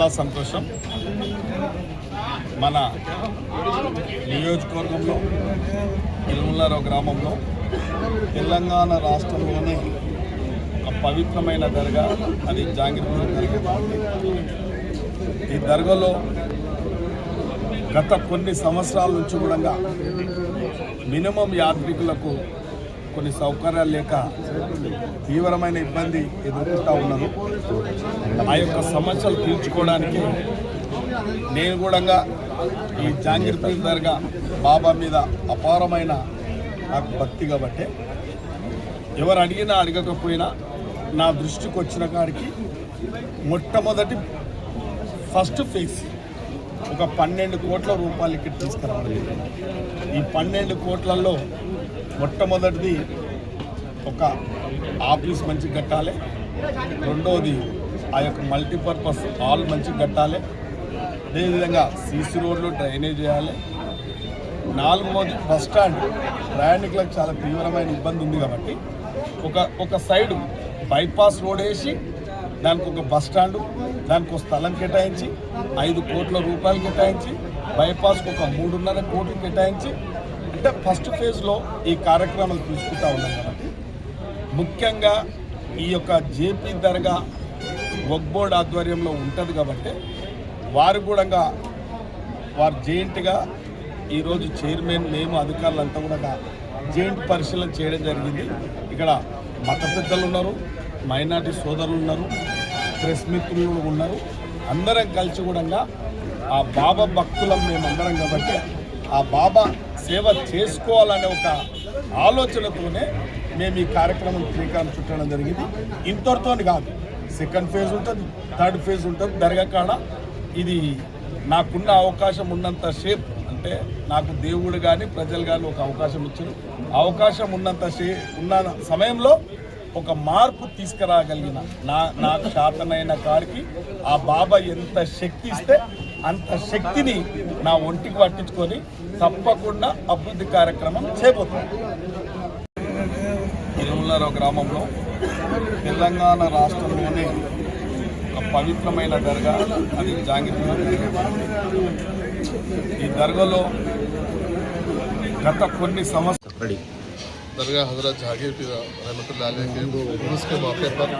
చాలా సంతోషం. మన నియోజకవర్గంలో ఇల్ముల్లారావు గ్రామంలో తెలంగాణ రాష్ట్రంలోనే ఒక పవిత్రమైన దర్గా అది జాంగిరిపూర్ దర్గా ఈ దర్గాలో గత కొన్ని సంవత్సరాల నుంచి కూడా మినిమం యాత్రికులకు కొన్ని సౌకర్యాలు లేక తీవ్రమైన ఇబ్బంది ఎదుర్కొంటూ ఉన్నారు ఆ యొక్క సమస్యలు తీర్చుకోవడానికి నేను కూడా ఈ జాంగీర్పూర్ దర్గా బాబా మీద అపారమైన నాకు భక్తి కాబట్టి ఎవరు అడిగినా అడగకపోయినా నా దృష్టికి వచ్చిన కాడికి మొట్టమొదటి ఫస్ట్ ఫేజ్ ఒక పన్నెండు కోట్ల రూపాయలు ఇక్కడ ఈ పన్నెండు కోట్లలో మొట్టమొదటిది ఒక ఆఫీస్ మంచి కట్టాలి. రెండవది ఆ యొక్క మల్టీపర్పస్ హాల్ మంచి కట్టాలి. అదేవిధంగా సీసీ రోడ్లు డ్రైనేజ్ చేయాలి. నాలుగవది బస్ స్టాండ్. ప్రయాణికులకు చాలా తీవ్రమైన ఇబ్బంది ఉంది కాబట్టి ఒక ఒక సైడ్ బైపాస్ రోడ్ వేసి దానికి ఒక బస్ స్టాండ్ దానికి ఒక స్థలం కేటాయించి ఐదు కోట్ల రూపాయలు కేటాయించి బైపాస్కి ఒక మూడున్నర కోట్లు కేటాయించి పెద్ద ఫస్ట్ ఫేజ్లో ఈ కార్యక్రమాలు తీసుకుంటా ఉన్నాం కాబట్టి ముఖ్యంగా ఈ యొక్క జేపీ దర్గా వగ్బోర్డ్ ఆధ్వర్యంలో ఉంటుంది కాబట్టి వారు కూడా వారు జెయింట్గా ఈరోజు చైర్మన్ మేము అధికారులంతా కూడా జెయింట్ పరిశీలన చేయడం జరిగింది. ఇక్కడ మత పెద్దలు ఉన్నారు మైనార్టీ సోదరులు ఉన్నారు ప్రెస్ మిత్రులు ఉన్నారు. అందరం కలిసి కూడా ఆ బాబా భక్తులం మేమందరం కాబట్టి ఆ బాబా సేవ చేసుకోవాలనే ఒక ఆలోచనతోనే మేము ఈ కార్యక్రమం శ్రీకారం చుట్టడం జరిగింది. ఇంతటితో కాదు సెకండ్ ఫేజ్ ఉంటుంది థర్డ్ ఫేజ్ ఉంటుంది దర్గాకాడ. ఇది నాకున్న అవకాశం ఉన్నంత షేప్ అంటే నాకు దేవుడు కానీ ప్రజలు కానీ ఒక అవకాశం ఇచ్చారు. అవకాశం ఉన్నంత షే ఉన్న సమయంలో ఒక మార్పు తీసుకురాగలిగిన నా నాకు శాతనైన కాడికి ఆ బాబా ఎంత శక్తి ఇస్తే అంత శక్తిని నా ఒంటికి పట్టించుకొని తప్పకుండా అభివృద్ధి కార్యక్రమం చేయబోతున్నాను ఇరువులరావు గ్రామంలో తెలంగాణ రాష్ట్రంలోనే ఒక పవిత్రమైన దర్గా అది జాంగిరిపూర్ ఈ దర్గాలో గత కొన్ని సంవత్సరాలు दरगाह हज़रत जहांगीर पीर अलैह के उर्स के मौके पर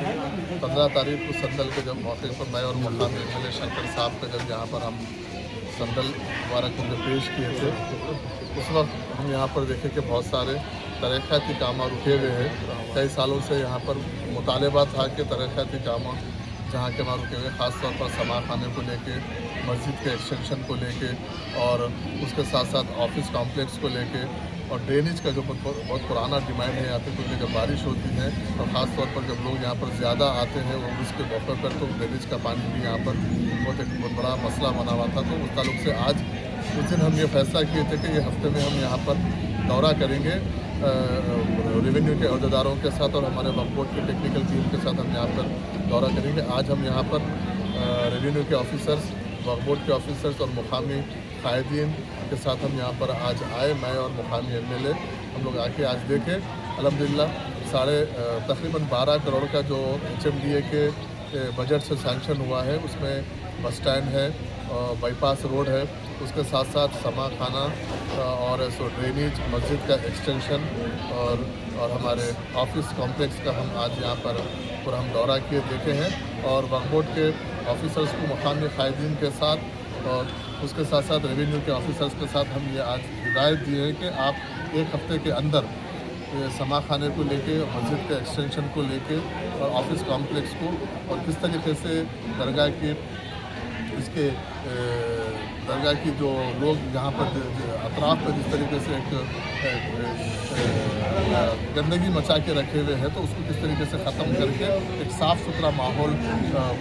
पंद्रह तारीख को संदल के जब मौके पर मैं और मुकाम एम शंकर साहब का जब यहाँ पर हम संदल मुबारक उनको पेश किए थे, उस वक्त हम यहाँ पर देखे कि बहुत सारे तरक्याती काम रुके हुए हैं। कई सालों से यहाँ पर मुतालबा था कि तरक्याती काम जहाँ के वहाँ रुके हुए ख़ासतौर पर समा खाने को लेके, मस्जिद के एक्सटेंशन को लेके और उसके साथ साथ ऑफ़िस कॉम्प्लेक्स को लेके। और ड्रेनेज का जो बहुत पुराना डिमांड है, यहाँ पे क्योंकि जब बारिश होती है, और ख़ास तौर पर जब लोग यहाँ पर ज़्यादा आते हैं, वो उसके मौके पर तो ड्रेनेज का पानी भी यहाँ पर बहुत एक बहुत बड़ा मसला बना हुआ था। तो उस ताल्लुक से आज उस दिन हम ये फैसला किए थे कि ये हफ़्ते में हम यहाँ पर दौरा करेंगे रेवेन्यू के अहदेदारों के साथ और हमारे वक्फ बोर्ड के टेक्निकल टीम के साथ हम यहाँ पर दौरा करेंगे। आज हम यहाँ पर रेवेन्यू के ऑफिसर्स वक्फ बोर्ड के ऑफिसर्स और मुकामी कायदीन के साथ हम यहाँ पर आज आए, मैं और मुकामी एम एल हम लोग आके आज देखे। अलहमदिल्ला साढ़े तकरीबन बारह करोड़ का जो एच के बजट से सैंक्शन हुआ है, उसमें बस स्टैंड है बाईपास रोड है। उसके साथ साथ समा खाना और सो ड्रेनेज मस्जिद का एक्सटेंशन और और हमारे ऑफ़िस कॉम्प्लेक्स का हम आज यहाँ पर पूरा हम दौरा किए, देखे हैं। और बोर्ड के ऑफिसर्स को मकामी कायदीन के साथ और उसके साथ साथ रेवेन्यू के ऑफिसर्स के साथ हम ये आज हिदायत दिए हैं कि आप एक हफ़्ते के अंदर समा खाने को लेके, मस्जिद के एक्सटेंशन को लेके और ऑफ़िस कॉम्प्लेक्स को और किस तरीके से दरगाह के, इसके दरगाह की जो लोग यहाँ पर अतराफ पर जिस तरीके से एक गंदगी मचा के रखे हुए हैं तो उसको किस तरीके से ख़त्म करके एक साफ़ सुथरा माहौल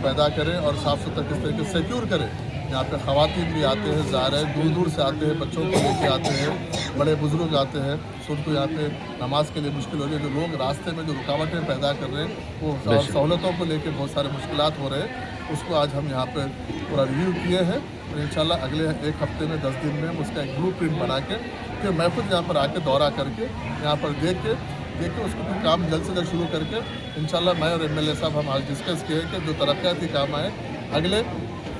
पैदा करें और साफ़ सुथरा किस तरीके से सिक्योर करें। यहाँ पे ख़वातीन भी आते हैं ज़ाहिर है दूर दूर से आते हैं बच्चों को लेके आते हैं बड़े बुज़ुर्ग आते हैं तो उनको यहाँ पे नमाज़ के लिए मुश्किल हो रही है। जो लोग रास्ते में जो रुकावटें पैदा कर रहे हैं वो सहूलतों को लेके बहुत सारे मुश्किल हो रहे हैं उसको आज हम यहाँ पे पूरा रिव्यू किए हैं और इंशाल्लाह अगले एक हफ़्ते में दस दिन में हम उसका एक ब्लू प्रिंट बना के फिर मैं खुद यहाँ पर आके दौरा करके यहाँ पर देख के देख के उसको फिर काम जल्द से जल्द शुरू करके इन मैं और एम साहब हम आज डिस्कस किए कि जो तरक्याती काम आए अगले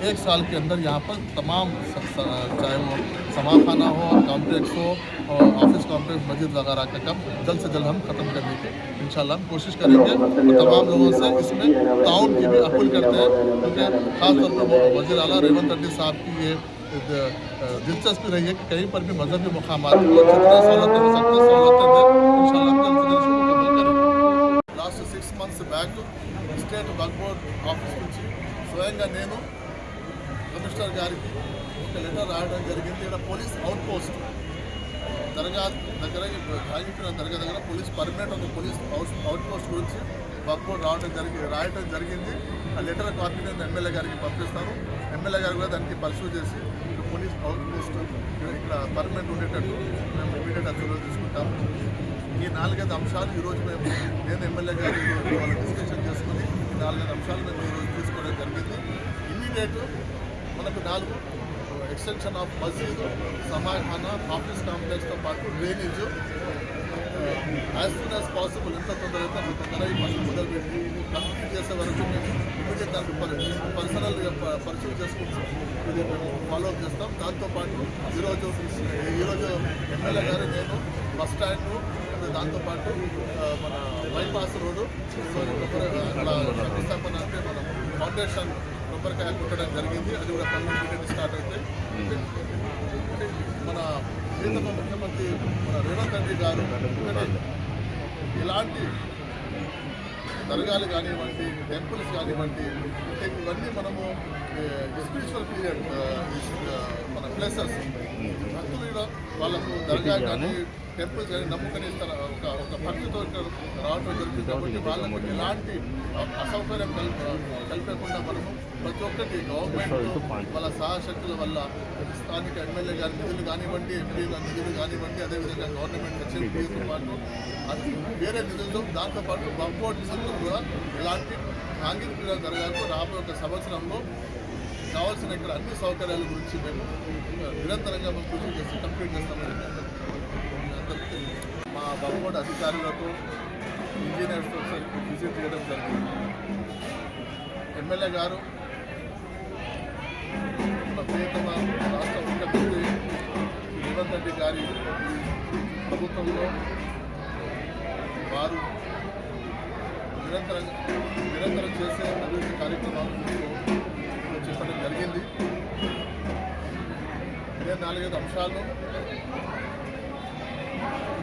एक साल के अंदर यहाँ पर तमाम स- स- चाहे वो समा खाना हो कॉम्प्लेक्स हो और ऑफिस कॉम्प्लेक्स मस्जिद वगैरह का काम जल्द से जल्द हम ख़त्म करने की इंशाल्लाह हम कोशिश करेंगे और तमाम लोगों से इसमें ताउन की भी अपील करते हैं क्योंकि खासतौर पर वजी अला रेवंत रेड्डी साहब की ये द- दिलचस्पी रही है कि कहीं पर भी मजहबी मकाम को जितनी सहूलतें हो सकती है सहूलतें दें इंशाल्लाह हम जल्द से जल्द इसको मुकम्मल करेंगे last six months back state work board office నుంచి స్వయంగా నేను కమిషనర్ గారికి ఒక లెటర్ రాయడం జరిగింది. ఇక్కడ పోలీస్ అవుట్ పోస్ట్. దర్గా దగ్గర ఆగిపోయిన దర్గా దగ్గర పోలీస్ పర్మనెంట్ ఒక పోలీస్ అవుట్ అవుట్ పోస్ట్ గురించి వర్క్ రావడం జరిగి రాయడం జరిగింది. ఆ లెటర్ కాపీ నేను ఎమ్మెల్యే గారికి పంపిస్తాను. ఎమ్మెల్యే గారు కూడా దానికి పర్సూ చేసి ఇక్కడ పోలీస్ అవుట్ పోస్ట్ ఇక్కడ పర్మనెంట్ ఉండేటట్టు మేము ఇమీడియట్గా చర్యలు తీసుకుంటాము. ఈ నాలుగైదు అంశాలు ఈరోజు మేము నేను ఎమ్మెల్యే గారు వాళ్ళు డిస్కషన్ చేసుకుని ఈ నాలుగైదు అంశాలు మేము ఈరోజు తీసుకోవడం జరిగింది. ఇమీడియట్ మనకు నాలుగు ఎక్స్టెన్షన్ ఆఫ్ మసీద్ సమాఖానా ఆఫీస్ కాంప్లెక్స్తో పాటు drainage as soon as possible ఎంత తొందరగా అంత తొందర ఈ పనులు మొదలుపెట్టి కంప్లీట్ చేసే వరకు మేము ఇమీడియట్ దానికి పర్సనల్ పరిశీలి చేసుకుంటాం ఇది మేము ఫాలో అప్ చేస్తాం దాంతోపాటు ఈరోజు ఈరోజు ఎమ్మెల్యే గారు నేను బస్ స్టాండ్ దాంతోపాటు మన బైపాస్ రోడ్డు అక్కడ శంకుస్థాపన అంటే మన ఫౌండేషన్ కొబ్బరికాయ కుట్టడం జరిగింది. అది కూడా పనులు ఇమీడియట్ స్టార్ట్ అవుతాయి మన ప్రీతమ ముఖ్యమంత్రి మన రేవంత్ రెడ్డి గారు ఇలాంటి దర్గాలు కానివ్వండి టెంపుల్స్ కానివ్వండి అంటే ఇవన్నీ మనము స్పిరిచువల్ పీరియడ్ మన ప్లేసెస్. భక్తులు కూడా వాళ్ళకు దర్గా కానీ టెంపుల్స్ కానీ నమ్ముకొని ఇస్తారు ఒక ఒక భక్తితో ఇక్కడ రావడం జరుగుతుంది. కాబట్టి వాళ్ళకు ఎలాంటి అసౌకర్యం కల్ప కల్పకుండా మనము ప్రతి ఒక్కటి గవర్నమెంట్ వాళ్ళ సహశక్తుల వల్ల స్థానిక ఎమ్మెల్యే గారి నిధులు కానివ్వండి ఎంపీ గారి నిధులు కానివ్వండి అదేవిధంగా గవర్నమెంట్ హెచ్ఎంపీతో పాటు అది వేరే నిధులతో దాంతోపాటు బంపోర్డ్ నిధులతో కూడా ఎలాంటి సాంఘిక జరగాలకు రాబోయే ఒక సంవత్సరంలో కావాల్సిన ఇక్కడ అన్ని సౌకర్యాల గురించి మేము నిరంతరంగా మేము కృషి చేసి కంప్లీట్ చేస్తామని ఆ బంపోర్డ్ అధికారులతో ఇంజనీర్స్తో ఒకసారి విజిట్ చేయడం జరిగింది. ఎమ్మెల్యే గారు మన ప్రియతమ రాష్ట్ర ముఖ్యమంత్రి రేవంత్ రెడ్డి గారి ప్రభుత్వంలో వారు నిరంతరం నిరంతరం చేసే అభివృద్ధి కార్యక్రమాలు చెప్పడం జరిగింది. ఇదే నాలుగైదు అంశాలు.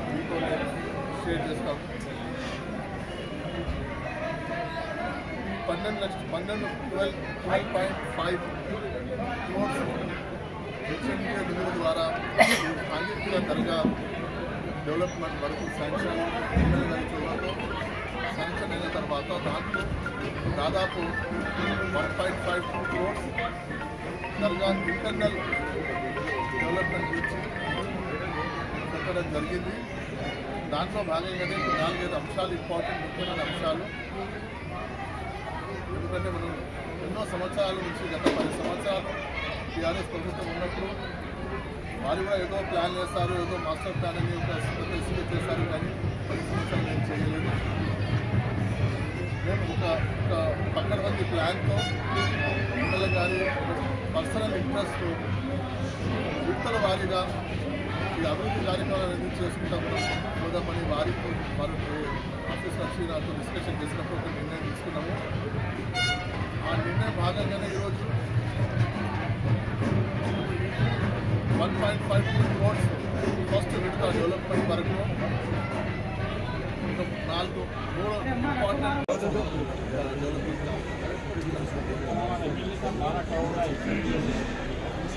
మీతో నేను షేర్ చేస్తాను పన్నెండు లక్ష పన్నెండు twelve twelve point five crores HMD నిధుల ద్వారా అంగీకృత దర్గా డెవలప్మెంట్ వరకు శాంక్షన్ ఎమ్మెల్యే గారి చొరవతో శాంక్షన్ అయిన తర్వాత దాంట్లో దాదాపు one point five two crores దర్గా ఇంటర్నల్ డెవలప్మెంట్ గురించి ఇవ్వడం జరిగింది. దాంట్లో భాగంగానే నాలుగైదు అంశాలు ఇంపార్టెంట్ ముఖ్యమైన అంశాలు. ఎందుకంటే మనం ఎన్నో సంవత్సరాల నుంచి గత పది సంవత్సరాలు టీఆర్ఎస్ ప్రభుత్వం ఉన్నప్పుడు వారు కూడా ఏదో ప్లాన్ చేస్తారు ఏదో మాస్టర్ ప్లాన్ అని ఒక చేశారు చేస్తారు కానీ పది సంవత్సరాలు ఏం చేయలేదు. మేము ఒక ఒక పక్కన మంది ప్లాన్తో ఎమ్మెల్యే గారి పర్సనల్ ఇంట్రెస్ట్ విడతల వారీగా ఈ అభివృద్ధి కార్యక్రమాలు ఎందుకు చేసుకుంటా? మనం పోదామని వారితో వారు ఆఫీస్ వచ్చి నాతో డిస్కషన్ చేసినప్పుడు ఒక నిర్ణయం తీసుకున్నాము. ఆ నిర్ణయం భాగంగానే ఈరోజు one point five two crores first విడత డెవలప్మెంట్ వరకు. ఇంకా నాలుగు మూడు ఇంపార్టెంట్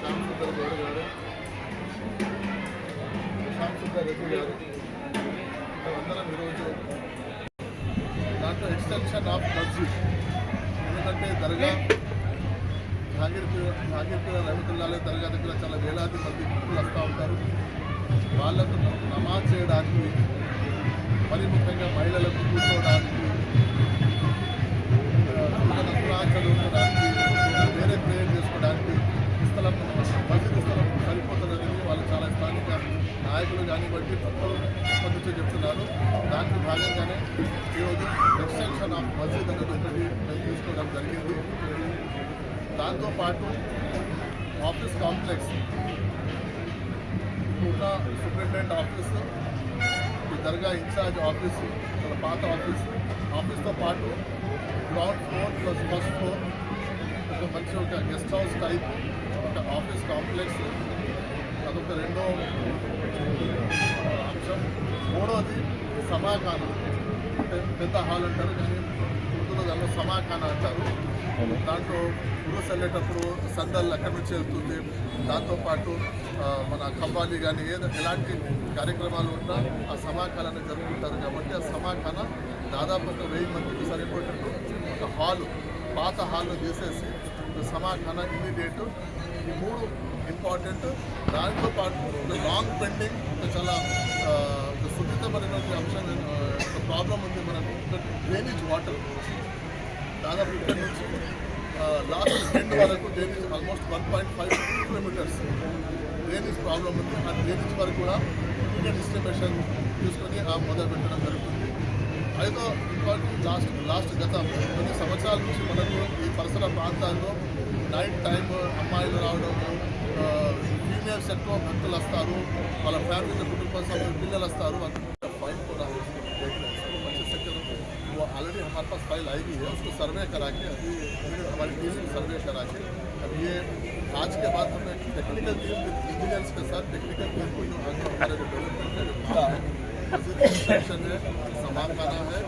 శ్యామ్ సుందర్ గౌడ్ గారు శ్యామ్ సుందర్ రెడ్డి గారు అందరం ఈరోజు దాంట్లో ఎక్స్టెన్షన్ ఆఫ్ మస్జిద్ ఎందుకంటే దర్గా జాగీర్పూర్ జాగీర్పూర్ రహమతుల్లాలే దర్గా దగ్గర చాలా వేలాది మంది భక్తులు వస్తూ ఉంటారు వాళ్ళకు నమాజ్ చేయడానికి మరి ముఖ్యంగా మహిళలకు కూర్చోవడానికి ఖురాన్ చదువుకోవడానికి పాటు ఆఫీస్ కాంప్లెక్స్ ఉన్న సూపరింటెండెంట్ ఆఫీస్ ఈ దర్గా ఇన్ఛార్జ్ ఆఫీసు మన పాత ఆఫీస్ ఆఫీస్తో పాటు ground floor plus first floor ఒక మంచి ఒక గెస్ట్ హౌస్ టైప్ ఒక ఆఫీస్ కాంప్లెక్స్ అదొక రెండో అంశం. మూడవది సమాకానం అంటే పెద్ద హాల్ అంటారు కానీ ఉర్దూలో దానిలో సమాఖాన అంటారు. దాంట్లో పురుష వెళ్ళేటప్పుడు సందల్ అక్కడి నుంచి వెళ్తుంది. దాంతోపాటు మన కవ్వాలి కానీ ఏదో ఎలాంటి కార్యక్రమాలు ఉన్నా ఆ సమాఖానాన్ని జరుపుకుంటారు కాబట్టి ఆ సమాఖాన దాదాపు ఒక వెయ్యి మందికి సరిపోయేటట్టు ఒక హాలు పాత హాల్ను చేసేసి సమాఖాన ఇమీడియట్ ఈ మూడు ఇంపార్టెంట్. దాంతో పాటు లాంగ్ పెండింగ్ చాలా ఒక సున్నితమైనటువంటి అంశం ఒక ప్రాబ్లం ఉంది మనకు. డ్రైనేజ్ వాటర్ దాదాపు ఇక్కడ నుంచి లాస్ట్ ఎండ్ వరకు drainage almost one point five kilometres drainage problem ఉంది. ఆ డ్రైనేజ్ వరకు కూడా ఇమీడియట్ డిస్ట్రిబ్యూషన్ తీసుకొని ఆ మొదలు పెట్టడం జరుగుతుంది. ఐదో ఇంపార్టెంట్ లాస్ట్ లాస్ట్ గత కొన్ని సంవత్సరాల నుంచి మనకు ఈ పరిసర ప్రాంతాల్లో నైట్ టైం అమ్మాయిలు రావడము ఫీమేల్స్ ఎక్కువ భక్తులు వస్తారు. వాళ్ళ ఫ్యామిలీ కుటుంబ సభ్యులు పిల్లలు వస్తారు. पास फ़ाइल आई हुई है, उसको सर्वे करा के अभी हमारी टीम ने सर्वे करा के अब ये आज के बाद हमें टेक्निकल टीम इंजीनियर्स के साथ टेक्निकल टीम को जो आगे हमारे डेवलपमेंट का है सेक्शन है समाधान है।